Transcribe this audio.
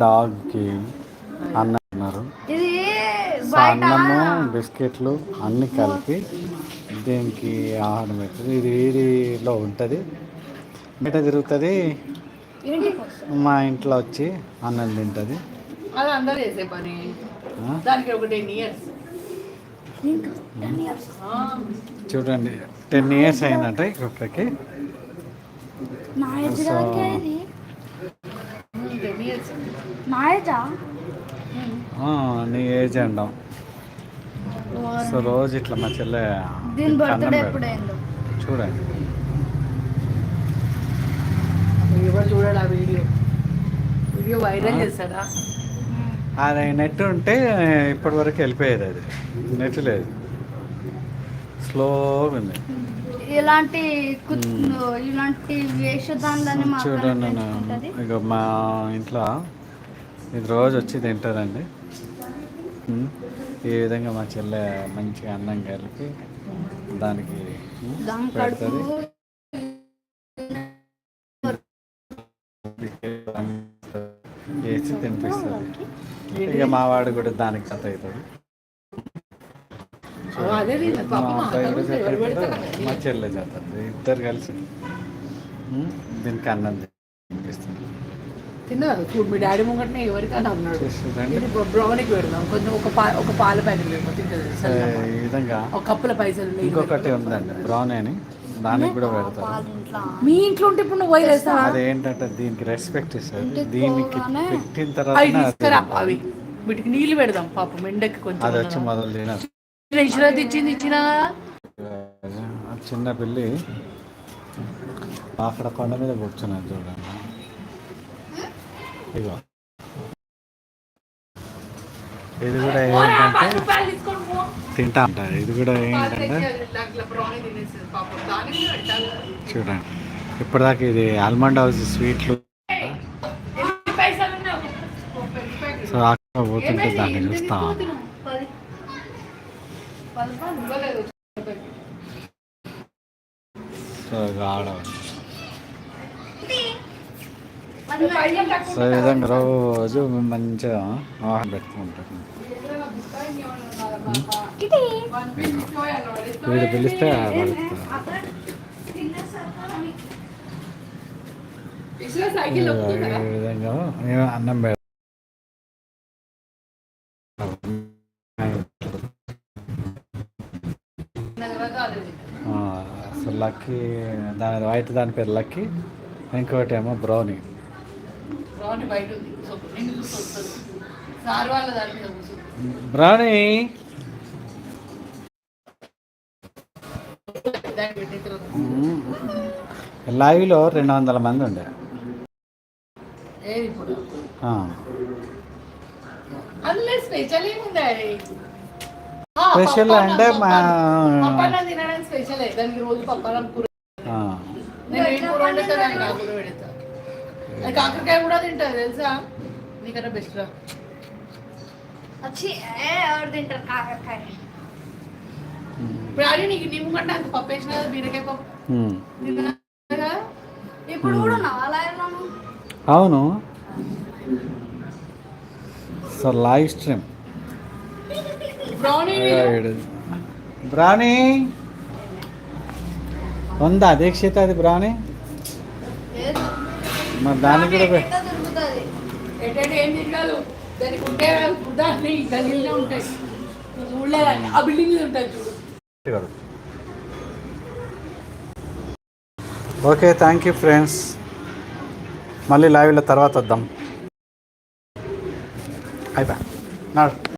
డాగ్కి అన్నం ఉన్నారు ఇది సో అన్నము బిస్కెట్లు అన్నీ కలిపి దీనికి ఆహారం పెడుతుంది ఇది వీధిలో ఉంటుంది. బయట తిరుగుతుంది. మా ఇంట్లో వచ్చి అన్నం తింటుంది. years. చూడండి టెన్ ఇయర్స్ అయిందంట ఇక్కడికి నా ఏజ్ సో- వరకే ఇది టెన్ ఇయర్స్ నా ఏజా నీ ఏజ్ అండం సో రోజు ఇట్లా మా చెల్లె దీని అన్నం బర్త్డే పెడతాది. ఎప్పుడైందో? చూడండి. ఎవరు చూడాలి ఆ వీడియో? వీడియో వైరల్ చేస్తారా అది నెట్ ఉంటే ఇప్పటి వరకు వెళ్ళిపోయేది అది. నెట్ లేదు. స్లోగా ఉంది. ఇలాంటి ఇలాంటి చూడండి. ఇక మా ఇంట్లో ఇది రోజు వచ్చి తింటుందండి ఉమ్, ఈ విధంగా మా చెల్లె మంచిగా అన్నం కలిపి దానికి పెడుతుంది. వేసి తినిపిస్తుంది. ఇక మా వాడు కూడా దానికి కథ అవుతుంది మా అబ్బాయి కూడా చెల్లె చేస్తుంది. ఇద్దరు కలిసి దీనికి అన్నం తిన్నారు. చూడు మీ డాడీ ముంగటనే ఎవరికైనా అన్నాడు. ఇది బ్రౌనికి పెడదాం. కొంచెం ఒక పా ఒక పాల ప్యాకెట్ ఈ విధంగా? ఒక కప్పుల పైసలు. ఇంకొకటి ఉందండి బ్రౌన్ అని. దానికి కూడా పెడతారు. మీ ఇంట్లో ఉంటే ఇప్పుడు నువ్వు వేస్తావా? అదేంటంటే దీనికి రెస్పెక్ట్ ఇస్తారు దీనికి పెట్టిన తర్వాత అవి వీటికి నీళ్ళు పెడదాం పాపం ఎండకి కొంచెం అది వచ్చి మొదలు ఇన్సూరెన్స్ ఇచ్చింది ఇచ్చిన చిన్న పిల్లి అక్కడ కొండ మీద కూర్చున్నది చూడండి. ఇగో ఇది కూడా ఏంటంటే తింటా అంటారు ఇది కూడా ఏంటంటే చూడండి. ఇప్పటిదాకా ఇది ఆల్మండ్ హౌస్ స్వీట్లు సో అక్కడ పోతుంటే దాన్ని చూస్తా సో పది సో ఈ విధంగా రోజు మంచిగా ఆహారం పెట్టుకుంటాను ఇది వీడు పిలిస్తే ఈ విధంగా మేము అన్నం పెడతాం. సో లక్కీ దాని వైట్ దాని పేరు లక్కీ ఇంకోటి ఏమో బ్రౌనీ. రాని బయట ఉంది నిన్ను చూసి వస్తుంది సార్ వాళ్ళ దాని మీద కూర్చుంది బ్రౌనీ లైవ్లో రెండు వందల మంది ఉండే. స్పెషల్ అంటే మా పప్పన్నం. తినడానికి స్పెషల్ దానికి రోజు కూర. కాకరకాయ కూడా తింటా తెలుసా? నీకన్నా బెస్ట్ రా. వచ్చి ఎవరు తింటారు కాకరకాయ? ఇప్పుడు నీకు నీ ముంగట అంత పప్పు వేసిన కదా బీరకాయ పప్పు? ఇప్పుడు కూడా నాలాయను అవును. So live stream brownie brownie ఉందా దీక్షిత అది బ్రాణి మరి దానికి కూడా పె- దొరుకుతుంది? ఏంటంటే ఏం తిన్నాడు దానికి ఉంటే దాన్ని గలీలో ఉంటాయి. నువ్వు చూడలేదండి ఆ బిల్డింగ్ మీద ఉంటుంది చూడు. ఓకే థ్యాంక్ యూ ఫ్రెండ్స్ మళ్ళీ లైవ్లో తర్వాత వద్దాం. అయిపోయా నాడు.